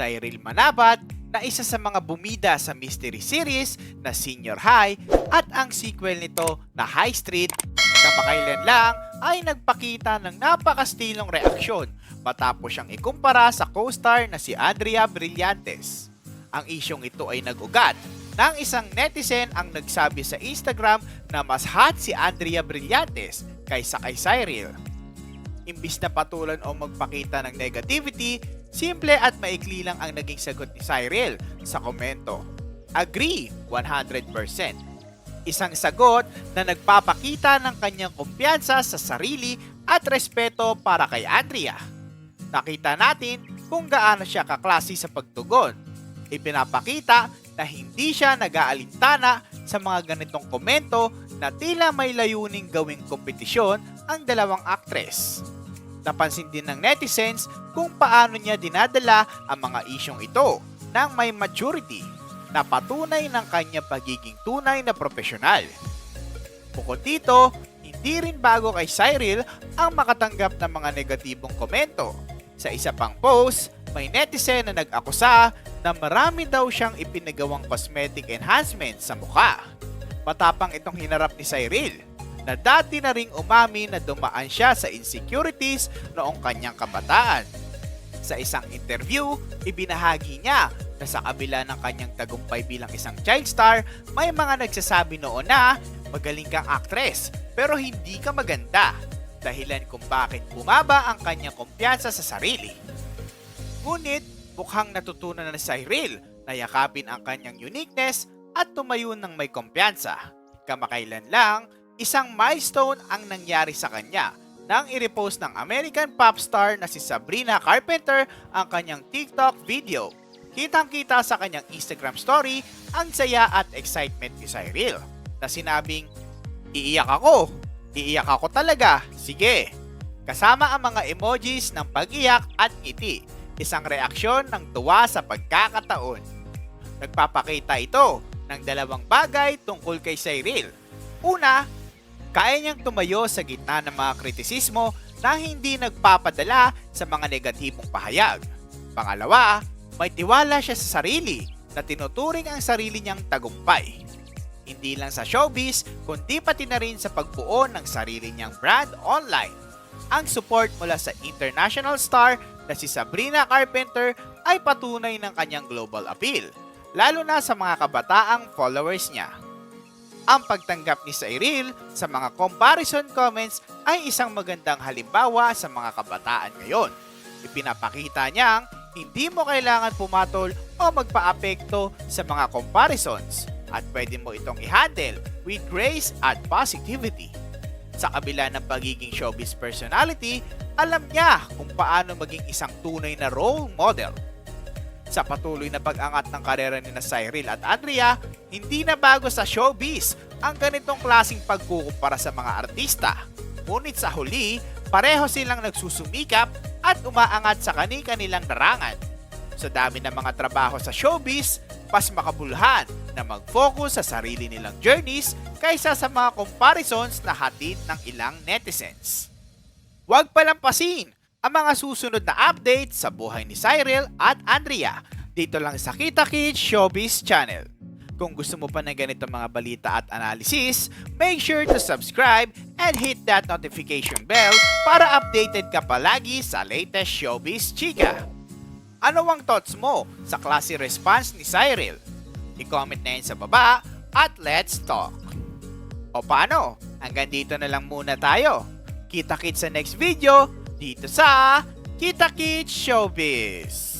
Cyril Manabat na isa sa mga bumida sa mystery series na Senior High at ang sequel nito na High Street kamakailan lang ay nagpakita ng napakastilong reaksyon matapos siyang ikumpara sa co-star na si Andrea Brillantes. Ang isyong ito ay nag-ugat ng isang netizen ang nagsabi sa Instagram na mas hot si Andrea Brillantes kaysa kay Cyril. Imbis na patulan o magpakita ng negativity, simple at maikli lang ang naging sagot ni Cyril sa komento. Agree 100%. Isang sagot na nagpapakita ng kanyang kumpiyansa sa sarili at respeto para kay Andrea. Nakita natin kung gaano siya kaklase sa pagtugon. Ipinapakita na hindi siya nag-aalintana sa mga ganitong komento na tila may layuning gawing kompetisyon ang dalawang aktres. Napansin din ng netizens kung paano niya dinadala ang mga isyong ito ng may maturity na patunay ng kanyang pagiging tunay na profesional. Bukod dito, hindi rin bago kay Cyril ang makatanggap ng mga negatibong komento. Sa isa pang post, may netizen na nag-akusa na marami daw siyang ipinagawang cosmetic enhancement sa mukha. Matapang itong hinarap ni Cyril na dati na ring umami na dumaan siya sa insecurities noong kanyang kabataan. Sa isang interview, ibinahagi niya na sa kabila ng kanyang tagumpay bilang isang child star, may mga nagsasabi noon na magaling kang aktres pero hindi ka maganda. Dahilan kung bakit bumaba ang kanyang kumpiyansa sa sarili. Ngunit mukhang natutunan na ni Cyril na yakapin ang kanyang uniqueness at tumayo ng may kumpiyansa. Kamakailan lang, isang milestone ang nangyari sa kanya nang i-repost ng American pop star na si Sabrina Carpenter ang kanyang TikTok video. Kitang-kita sa kanyang Instagram story ang saya at excitement ni Cyril na sinabing, Iiyak ako, iiyak ako talaga, sige. Kasama ang mga emojis ng pag-iyak at ngiti, isang reaksyon ng tuwa sa pagkakataon. Nagpapakita ito ng dalawang bagay tungkol kay Cyril. Una, kaya niyang tumayo sa gitna ng mga kritisismo na hindi nagpapadala sa mga negatibong pahayag. Pangalawa, may tiwala siya sa sarili na tinuturing ang sarili niyang tagumpay. Hindi lang sa showbiz, kundi pati na rin sa pagbuo ng sarili niyang brand online. Ang support mula sa international star na si Sabrina Carpenter ay patunay ng kanyang global appeal, lalo na sa mga kabataang followers niya. Ang pagtanggap ni Cyril sa mga comparison comments ay isang magandang halimbawa sa mga kabataan ngayon. Ipinapakita niyang hindi mo kailangan pumatol o magpaapekto sa mga comparisons at pwede mo itong i-handle with grace at positivity. Sa kabila ng pagiging showbiz personality, alam niya kung paano maging isang tunay na role model. Sa patuloy na pag-angat ng karera ni na Cyril at Andrea, hindi na bago sa showbiz ang ganitong klasing pagkukumpara sa mga artista. Ngunit sa huli, pareho silang nagsusumikap at umaangat sa kani-kanilang larangan. Sa dami ng mga trabaho sa showbiz, mas makabulhan na mag-focus sa sarili nilang journeys kaysa sa mga comparisons na hatid ng ilang netizens. Huwag palampasin ang mga susunod na update sa buhay ni Cyril at Andrea dito lang sa Kita Kids Showbiz Channel. Kung gusto mo pa ng ganito mga balita at analysis, make sure to subscribe and hit that notification bell para updated ka palagi sa latest showbiz chika. Ano ang thoughts mo sa klase response ni Cyril? I-comment na yun sa baba at let's talk. O paano? Hanggang dito na lang muna tayo. Kita-kits sa next video dito sa Kita Kits Showbiz.